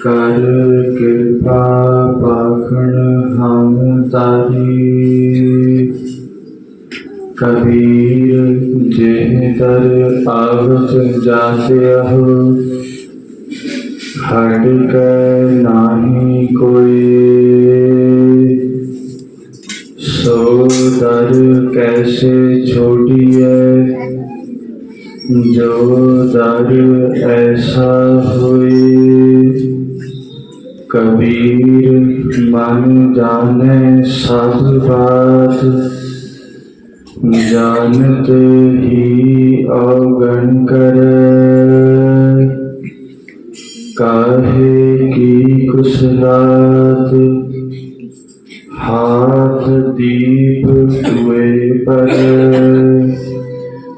ਕਰ ਕਿਰਪਾ ਪਾਖਣ ਹਮ ਤਾਰੀ। ਕਬੀਰ ਜਿਹ ਦਰ ਆਵਤ ਜਾਸਿਆਹੁ ਹਟ ਕੇ ਨਾਹੀ ਕੋਈ। ਸੋ ਦਰ ਕੈਸੇ ਛੋੜੀਐ ਜੋ ਦਰ ਐਸਾ ਹੋਏ, ਕਬੀਰ ਮਨ ਜਾਣੇ ਸਭ ਬਾਤ, ਜਾਣਤ ਹੀ ਔਗਣ ਕਰੈ। ਕਾਹੇ ਕੀ ਕੁਸਲਾਤ, ਹਾਥ ਦੀਪ ਤੁਏ ਪਰ।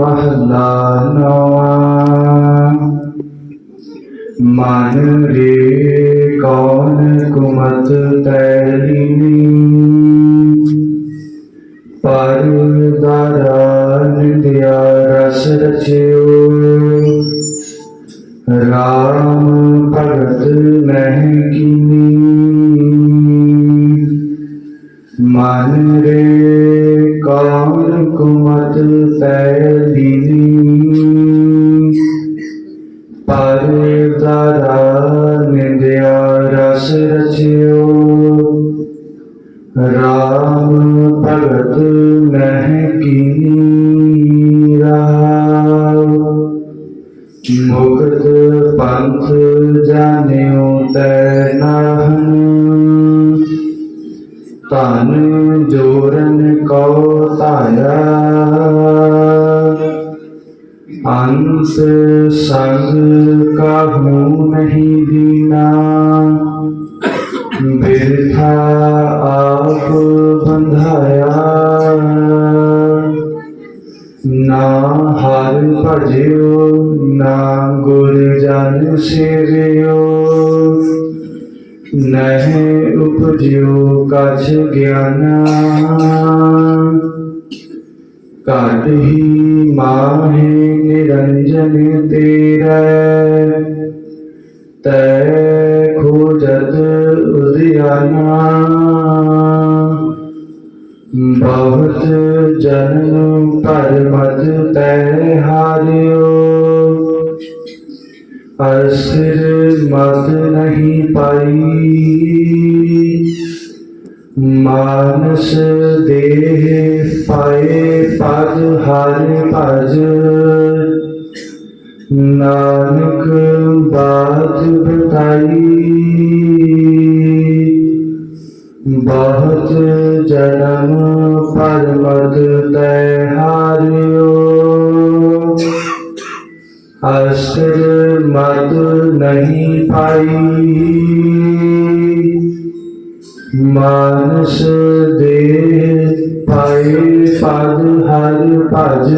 ਮਹਲਾ ਨਵਾ ਮਨ ਰੇ ਕੌਣ ਕੁਮਤ ਤੈਲੀਨੀ ਪਰ ਦਾਰਾ ਨਿਤਿਆ ਰਸ ਰਚਿਓ ਰਾਮ ਭਗਤ ਮਹਿ ਕੀਨੀ ਮਨ ਰੇ ਕੌਣ ਕੁਮਤ ਤੈ ਰਾਮ ਭਗਤ ਮਹਿ ਕੀਨੀ ਮੁਕਤ ਪੰਥ ਜਾਣਿਓ ਤੈ ਨਾਹਨ ਧਨ ਜੋਰਨ ਕੋ ਧਾਇਆ ਅੰਸ ਸੰਗ ਕਾਹੂ ਨਹੀਂ ਦੀਨਾ। ਬਿਰਥਾ ਆਪ ਬੰਧਾਇਆ। ਨਾ ਹਰ ਭਜਿਓ, ਨਾ ਗੁਰ ਜਨ ਸੇਵਿਓ। ਨਹਿ ਉਪਜਿਓ ਕਛ ਗਿਆਨਾ। ਘਟ ਹੀ ਮਾਹੇ ਨਿਰੰਜਨ ਤੇਰੇ। ਤੈ ਖੋਜਤ ਉਦਿਆਨਾ। ਬਹੁਤ ਜਨਮ ਪਰਮਤ ਤੈ ਹਾਰਿਓ। ਅਸਿਰ ਮਤ ਨਹੀਂ ਪਾਈ। ਮਾਨਸ ਦੇਹ ਪਾਏ ਪਦ ਹਰਿ ਭਜ। ਨਾਨਕ ਬਾਤ ਬਤਾਈ। ਅਸਰ ਮਤ ਨਹੀਂ ਪਾਈ। ਮਾਨਸ ਦੇ ਪਾਈ ਪਦ ਹਰ ਭਜ।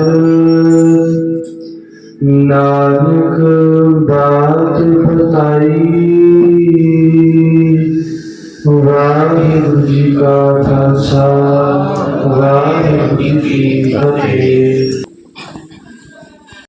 ਨਾਨਕ ਬਾਤ ਬਤਾਈ ਵਾਹਿਗੁਰੂ ਜੀ ਕਾ ਖਾਲਸਾ, ਵਾਹਿਗੁਰੂ ਜੀ ਕੀ ਫਤਿਹ।